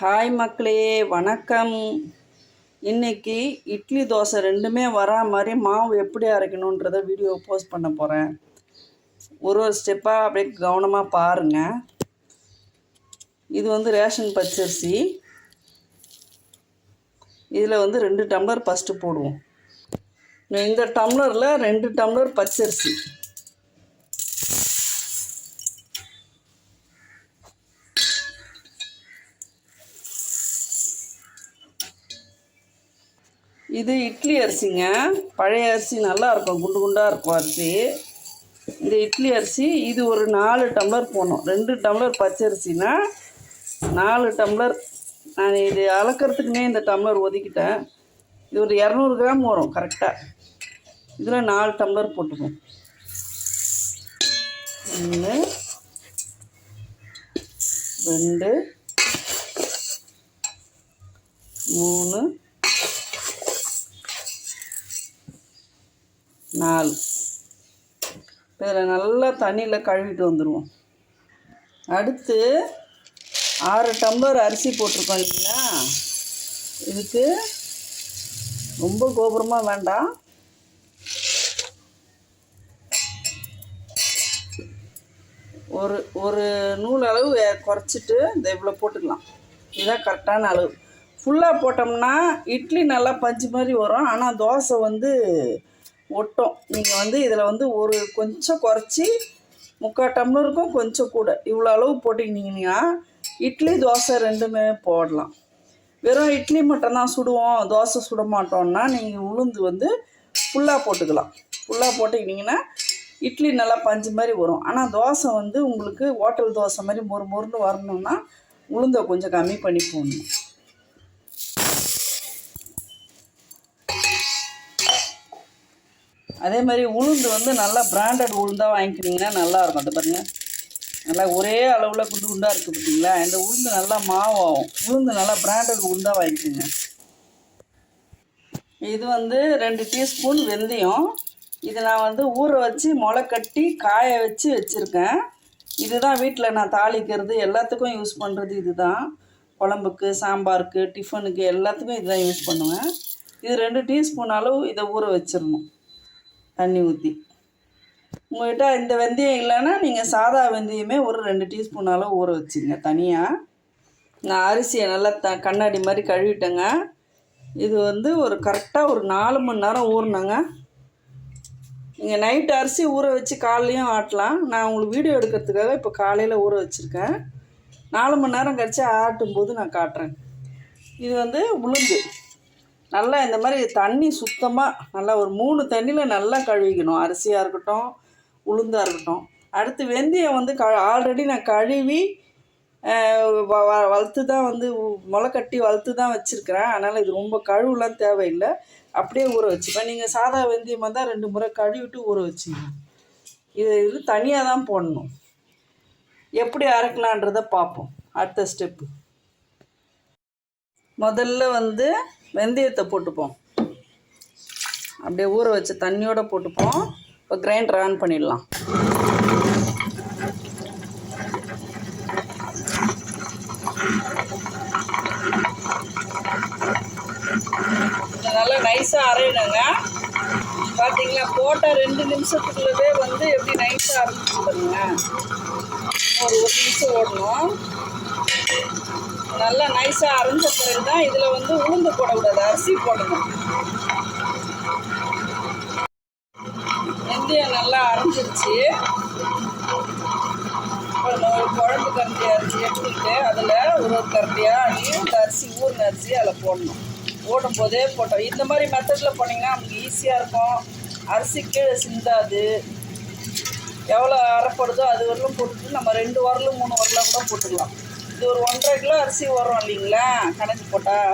Hi மக்களே வணக்கம். இன்னைக்கு இட்லி தோசை ரெண்டுமே வரா மாதிரி மாவு எப்படி அரைக்கணுன்றத வீடியோ போஸ்ட் பண்ண போகிறேன் ஒரு ஒரு ஸ்டெப்பாக அப்படியே கவனமாக பாருங்கள் இது வந்து ரேஷன் பச்சரிசி. இதில் வந்து ரெண்டு டம்ளர் ஃபஸ்ட்டு போடுவோம். இந்த டம்ளரில் ரெண்டு டம்ளர் பச்சரிசி. இது இட்லி அரிசிங்க. பழைய அரிசி நல்லா இருக்கும். குண்டு குண்டாக இருக்கும் அரிசி. இந்த இட்லி அரிசி இது ஒரு நாலு டம்ளர் போடணும். ரெண்டு டம்ளர் பச்சரிசினா நாலு டம்ளர். நான் இது அளக்கிறதுக்குனே இந்த டம்ளர் ஒதுக்கிட்டேன். இது ஒரு இரநூறு கிராம் வரும் கரெக்டாக இதில் நாலு டம்ளர் போட்டுப்போம் ஒன்று ரெண்டு மூணு நாலு. இதில் நல்லா தண்ணியில் கழுவிட்டு வந்துடுவோம் அடுத்து ஆறு டம்ளர் அரிசி போட்டிருக்கோம் இல்லைங்களா? இதுக்கு ரொம்ப கோபுரமாக வேண்டாம். ஒரு ஒரு நூல் அளவு குறைச்சிட்டு இந்த இவ்வளோ போட்டுக்கலாம். இதுதான் கரெக்டான அளவு. ஃபுல்லாக போட்டோம்னா இட்லி நல்லா பஞ்சு மாதிரி வரும். ஆனால் தோசை வந்து ஒட்டும். நீங்கள் வந்து இதில் வந்து ஒரு கொஞ்சம் குறைச்சி முக்கால் டம்ளருக்கும் கொஞ்சம் கூட. இவ்வளோ அளவு போட்டிங்கன்னா இட்லி தோசை ரெண்டுமே போடலாம். வெறும் இட்லி மட்டும்தான் சுடுவோம் தோசை சுட மாட்டோம்னா நீங்கள் உளுந்து வந்து ஃபுல்லாக போட்டுக்கலாம். ஃபுல்லாக போட்டுக்கிட்டிங்கன்னா இட்லி நல்லா பஞ்சு மாதிரி வரும். ஆனால் தோசை வந்து உங்களுக்கு ஹோட்டல் தோசை மாதிரி மொறு மொறுன்னு வரணும்னா உளுந்தை கொஞ்சம் கம்மி பண்ணி போடணும். அதே மாதிரி உளுந்து வந்து நல்லா பிராண்டட் உளுந்தாக வாங்கிக்கிட்டிங்கன்னா நல்லா இருக்கும் அது பாருங்கள் நல்லா ஒரே அளவில் குண்டு குண்டாக இருக்குது பார்த்தீங்களா இந்த உளுந்து நல்லா மாவாகும். உளுந்து நல்லா பிராண்டட் உளுந்தாக வாங்கிக்கோங்க. இது வந்து ரெண்டு டீஸ்பூன் வெந்தயம். இது நான் வந்து ஊற வச்சு முளை கட்டி காய வச்சு வச்சுருக்கேன். இதுதான் வீட்டில் நான் தாளிக்கிறது. எல்லாத்துக்கும் யூஸ் பண்ணுறது இதுதான். குழம்புக்கு சாம்பாருக்கு டிஃபனுக்கு எல்லாத்துக்கும் இதுதான் யூஸ் பண்ணுவேன். இது ரெண்டு டீஸ்பூன் அளவு இதை ஊற வச்சிடணும். தண்ணி ஊற்றி உங்கள்கிட்ட இந்த வெந்தயம் இல்லைன்னா நீங்கள் சாதா வெந்தயமே ஒரு ரெண்டு டீஸ்பூன் அளவு ஊற வச்சுங்க தனியாக நான் அரிசியை நல்லா த கண்ணாடி மாதிரி கழுவிட்டேங்க. இது வந்து ஒரு கரெக்டாக ஒரு நாலு மணி நேரம் ஊறினாங்க நீங்கள் நைட்டு அரிசி ஊற வச்சு காலையும் ஆட்டலாம். நான் உங்களுக்கு வீடியோ எடுக்கிறதுக்காக இப்போ காலையில் ஊற வச்சுருக்கேன். நாலு மணி நேரம் கழித்து ஆட்டும் போது நான் காட்டுறேன். இது வந்து உளுந்து. நல்லா இந்த மாதிரி தண்ணி சுத்தமாக நல்லா ஒரு மூணு தண்ணியில் நல்லா கழுவிக்கணும். அரிசியாக இருக்கட்டும் உளுந்தாக இருக்கட்டும். அடுத்து வெந்தயம் வந்து க ஆல்ரெடி நான் கழுவி வ- வ- வளர்த்து தான் வந்து முளை கட்டி வளர்த்து தான் வச்சுருக்கிறேன். அதனால் இது ரொம்ப கழுவுலாம் தேவையில்லை. அப்படியே ஊற வச்சுப்பேன். நீங்கள் சாதா வெந்தயமாக இருந்தால் ரெண்டு முறை கழுவிட்டு ஊற வச்சுங்க. இது இது தனியாக தான் போடணும். எப்படி அரைக்கலான்றதை பார்ப்போம். அடுத்த ஸ்டெப்பு முதல்ல வந்து வெந்தயத்தை போட்டுப்போம். அப்படியே ஊற வச்சு தண்ணியோடு போட்டுப்போம். இப்போ கிரைண்டர் ஆன் பண்ணிடலாம். நல்லா நைஸாக அரையணுங்க. பார்த்தீங்களா போட்ட ரெண்டு நிமிஷத்துக்குள்ளவே வந்து எப்படி நைஸாக அரைஞ்சிச்சு பாருங்க. ஒரு ஒரு நிமிஷம் ஓடணும். நல்லா நைஸாக அரைஞ்ச பிறகு தான் இதில் வந்து உளுந்து போடக்கூடாது அரிசி போடணும். வெந்தயம் நல்லா அரைஞ்சிருச்சு. இப்போ ஒரு குழம்பு கரண்டி அரிசி எடுத்துக்கிட்டு அதில் ஒரு ஒரு கரண்டியாக அள்ளி இந்த அரிசி ஊறின அரிசி அதில் போடணும். போடும் போதே போட்டோம். இந்த மாதிரி மெத்தடில் போனீங்கன்னா நமக்கு ஈஸியாக இருக்கும். அரிசி கீழே சிந்தாது. எவ்வளோ அரைப்படுதோ அது வரலும் போட்டுட்டு நம்ம ரெண்டு வரலும் மூணு வரலாம் கூட போட்டுக்கலாம். இது ஒரு ஒன்றரை கிலோ அரிசி வரும் இல்லைங்களா? கணக்கு போட்டால்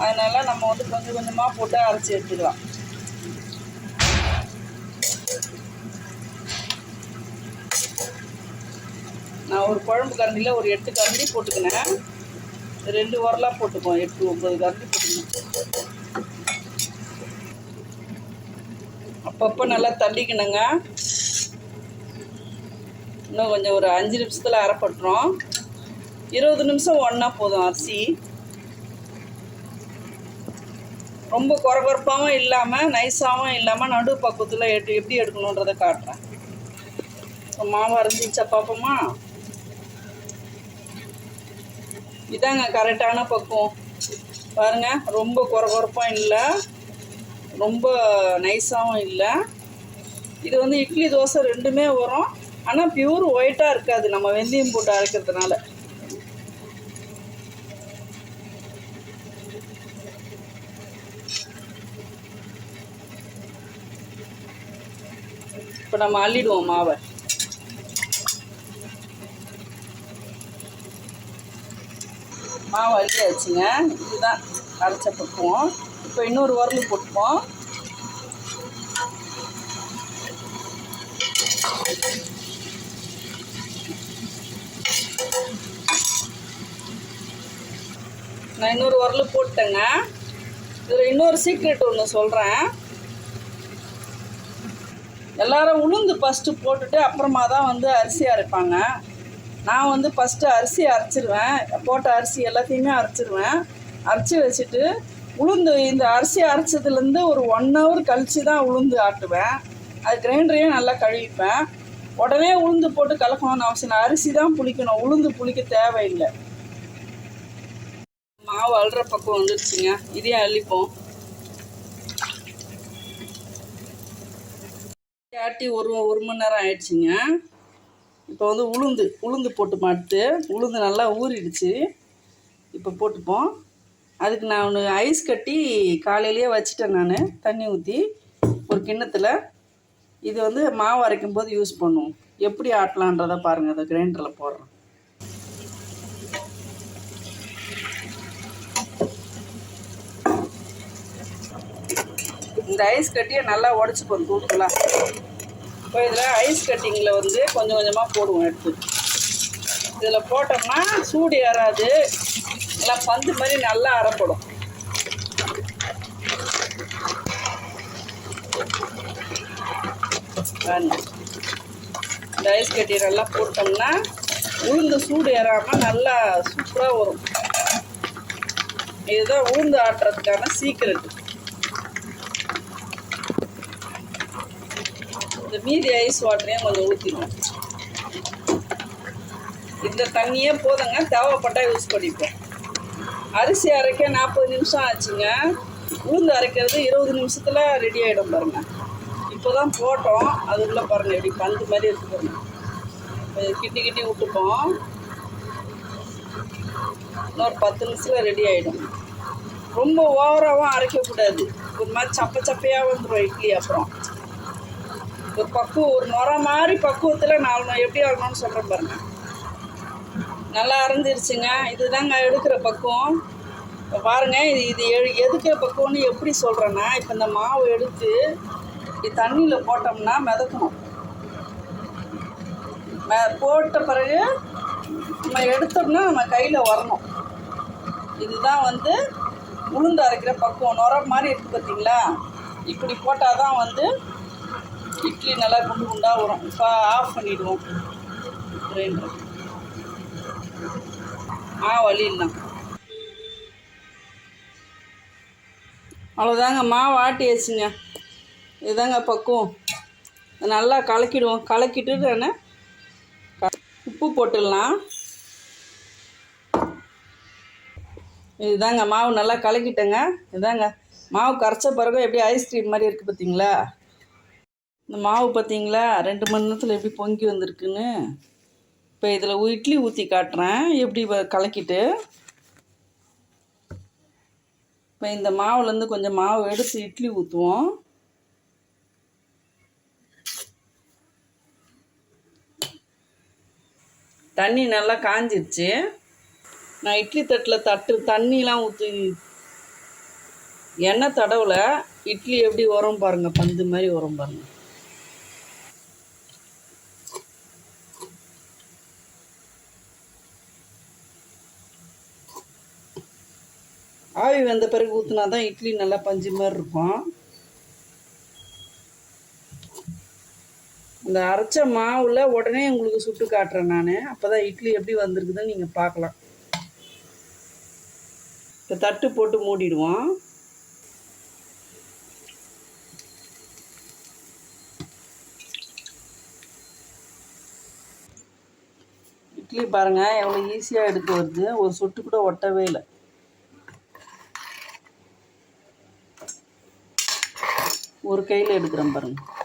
அதனால் நம்ம வந்து கொஞ்சம் கொஞ்சமாக போட்டு அரைச்சி எடுத்துக்கலாம். நான் ஒரு குழம்பு கரண்டியில் ஒரு எட்டு கரண்டி போட்டுக்கினேன். ரெண்டு உரலாக போட்டுக்குவோம். எட்டு ஒம்பது கரண்டி போட்டுக்கணும் அப்பப்போ நல்லா தள்ளிக்கணுங்க. இன்னும் கொஞ்சம் ஒரு அஞ்சு நிமிஷத்தில் அரைப்பட்டுரும். இருபது நிமிஷம் ஒன்றா போதும் அரிசி ரொம்ப குறகுறப்பாகவும் இல்லாமல் நைஸாகவும் இல்லாமல் நடு பக்குவத்தில் எட்டு எப்படி எடுக்கணுன்றதை காட்டுறேன். இப்போ மாவு அரைஞ்சிச்சா பார்ப்போமா இதாங்க கரெக்டான பக்குவம். பாருங்க ரொம்ப குறகுறப்பாக இல்லை ரொம்ப நைஸாகவும் இல்லை. இது வந்து இட்லி தோசை ரெண்டுமே வரும். ஆனால் பியூர் ஒயிட்டாக இருக்காது. நம்ம வெந்தயம் போட்டு அரைக்கிறதுனால. நம்ம அள்ளிடுவோம் மாவை. மாவு அள்ளியாச்சுங்க. இதுதான் அரைச்ச பக்குவோம். இப்போ இன்னொரு உரல் போட்டுப்போம். நான் இன்னொரு உரல் போட்டேங்க இதில் இன்னொரு சீக்ரெட் ஒன்று சொல்கிறேன் எல்லாரும் உளுந்து ஃபஸ்ட்டு போட்டுட்டு அப்புறமா தான் வந்து அரிசி அரைப்பாங்க. நான் வந்து ஃபஸ்ட்டு அரிசி அரைச்சிருவேன். போட்ட அரிசி எல்லாத்தையுமே அரைச்சிருவேன். அரைச்சி வச்சுட்டு உளுந்து இந்த அரிசி அரைச்சதுலேருந்து ஒரு ஒன் ஹவர் கழித்து தான் உளுந்து ஆட்டுவேன். அது கிரைண்டரையும் நல்லா கழுவிப்பேன். உடனே உளுந்து போட்டு கலக்கணும்னு அவசியம் அரிசி தான் புளிக்கணும். உளுந்து புளிக்க தேவையில்லை. மாவு அழுற பக்கம் வந்துருச்சுங்க. இதையும் அள்ளிப்போம். ஆட்டி ஒரு ஒரு மணி நேரம் ஆயிடுச்சுங்க. இப்போ வந்து உளுந்து உளுந்து போட்டு மாட்டு உளுந்து நல்லா ஊறிடுச்சு. இப்போ போட்டுப்போம். அதுக்கு நான் ஒன்று ஐஸ் கட்டி காலையிலேயே வச்சுட்டேன் நான் தண்ணி ஊற்றி ஒரு கிண்ணத்தில். இது வந்து மாவு அரைக்கும் போது யூஸ் பண்ணுவோம். எப்படி ஆட்டலான்றதை பாருங்கள் அதை கிரைண்டரில் போடுறேன் இந்த ஐஸ் கட்டியை நல்லா உடச்சிப்போம் தூக்கலாக இப்போ இதில் ஐஸ் கட்டிங்கில் வந்து கொஞ்சம் கொஞ்சமாக போடுவோம் எடுத்து. இதில் போட்டோம்னா சூடு ஏறாது. நல்லா பந்து மாதிரி நல்லா அறப்படும் இந்த ஐஸ் கட்டி நல்லா போட்டோம்னா உளுந்து சூடு ஏறாமல் நல்லா சூப்பராக வரும். இதுதான் உளுந்து ஆட்டுறதுக்கான சீக்கிரட்டு மீதி ஐஸ் வாட்டரையும் கொஞ்சம் ஊற்றிடுவோம் இந்த தண்ணியே போதுங்க. தேவைப்பட்டால் யூஸ் பண்ணிப்போம். அரிசி அரைக்க நாற்பது நிமிஷம் ஆச்சுங்க. உளுந்து அரைக்கிறது இருபது நிமிஷத்தில் ரெடி ஆகிடும் பாருங்க. இப்போ தான் போட்டோம் அதுக்குள்ளே பாருங்கள் இப்படி பந்து மாதிரி இருக்கு பாருங்க. கிட்டி கிட்டி விட்டுப்போம். இன்னொரு பத்து நிமிஷத்தில் ரெடி ஆகிடும் ரொம்ப ஓவராகவும் அரைக்கக்கூடாது. ஒரு மாதிரி சப்ப சப்பையாக வந்துடும் இட்லி அப்புறம். ஒரு பக்குவம் ஒரு நுர மாதிரி பக்குவத்தில் நாலு எப்படி ஆகணும்னு சொல்கிறேன் பாருங்க. நல்லா அரைஞ்சிருச்சுங்க இதுதாங்க எடுக்கிற பக்குவம். பாருங்க இது இது எ- எதுக்கிற பக்குவம்னு எப்படி சொல்கிறேன்னா இப்போ இந்த மாவு எடுத்து இது தண்ணியில் போட்டோம்னா மிதக்கணும். போட்ட பிறகு நம்ம எடுத்தோம்னா நம்ம கையில் வரணும். இதுதான் வந்து உளுந்து அரைக்கிற பக்குவம். நுர மாதிரி இருக்குது பார்த்தீங்களா இப்படி போட்டால் தான் வந்து இட்லி நல்லா குண்டு குண்டாக வரும். இப்போ ஆஃப் பண்ணிவிடுவோம் கிரைண்டர் ஆ வலிடலாம் அவ்வளோதாங்க மாவு ஆட்டியாச்சுங்க. இதுதாங்க பக்குவம். நல்லா கலக்கிடுவோம். கலக்கிட்டு நான் உப்பு போட்டுடலாம். இதுதாங்க மாவு நல்லா கலக்கிட்டேங்க. இதாங்க மாவு கரைச்ச பிறகு எப்படி ஐஸ்கிரீம் மாதிரி இருக்குது பார்த்தீங்களா இந்த மாவு பார்த்தீங்களா ரெண்டு மணி நேரத்தில் எப்படி பொங்கி வந்திருக்குன்னு? இப்போ இதில் இட்லி ஊற்றி காட்டுறேன். எப்படி வ- கலக்கிட்டு? இப்போ இந்த மாவுலேருந்து கொஞ்சம் மாவு எடுத்து இட்லி ஊற்றுவோம் தண்ணி நல்லா காஞ்சிருச்சு. நான் இட்லி தட்டில் தட்டு தண்ணிலாம் ஊற்றி எண்ணெய் தடவில் இட்லி எப்படி உரம் பாருங்கள் பந்து மாதிரி உரம் பாருங்கள் ஆவி வந்த பிறகு ஊற்றினா தான் இட்லி நல்லா பஞ்சு மாதிரி இருக்கும். இந்த அரைச்ச மாவில் உடனே உங்களுக்கு சுட்டு காட்டுறேன் நான். அப்போ தான் இட்லி எப்படி வந்திருக்குதுன்னு நீங்கள் பார்க்கலாம். இப்போ தட்டு போட்டு மூடிடுவோம். இட்லி பாருங்கள் எவ்வளோ ஈஸியாக எடுத்து வருது. ஒரு சொட்டு கூட ஒட்டவே இல்லை. ஒரு கையில் எடுக்கிறேன் பாருங்கள்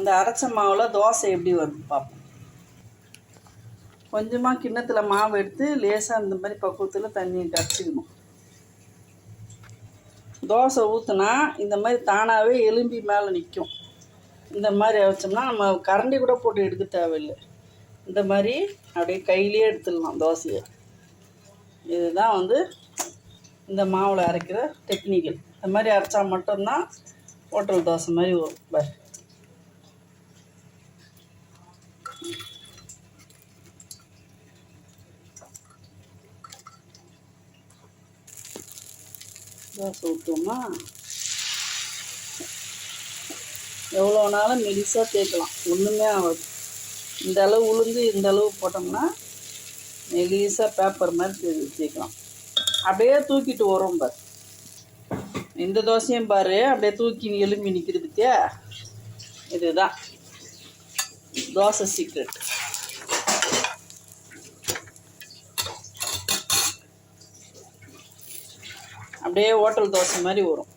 அந்த அரைச்ச மாவில் தோசை எப்படி வருது பார்ப்போம். கொஞ்சமாக கிண்ணத்தில் மாவு எடுத்து லேசாக இந்த மாதிரி பக்குவத்தில் தண்ணியை கரைச்சிக்கணும். தோசை ஊற்றுனா இந்த மாதிரி தானாகவே எலும்பி மேலே நிற்கும் இந்த மாதிரி வச்சோம்னா நம்ம கரண்டி கூட போட்டு எடுக்க தேவையில்லை. இந்த மாதிரி அப்படியே கையிலே எடுத்துடலாம் தோசையை. இதுதான் வந்து இந்த மாவில் அரைக்கிற டெக்னிக்கல் இந்த மாதிரி அரைச்சா மட்டும்தான் ஹோட்டல் தோசை மாதிரி வரும். பாரு தோசை ஊற்றுவோமா எவ்வளோ நாளும் மெலிசாக தேய்க்கலாம் ஒன்றுமே ஆகாது. இந்த அளவு உளுந்து இந்த அளவு போட்டோம்னா மெலிசாக பேப்பர் மாதிரி தே- தேய்க்கலாம் அப்படியே தூக்கிட்டு வரும் பார். இந்த தோசையும் பாரு. அப்படியே தூக்கி எலும்பி நிற்கிறதுக்கு இதுதான். தோசை சீக்ரெட் அப்படியே ஹோட்டல் தோசை மாதிரி வரும்.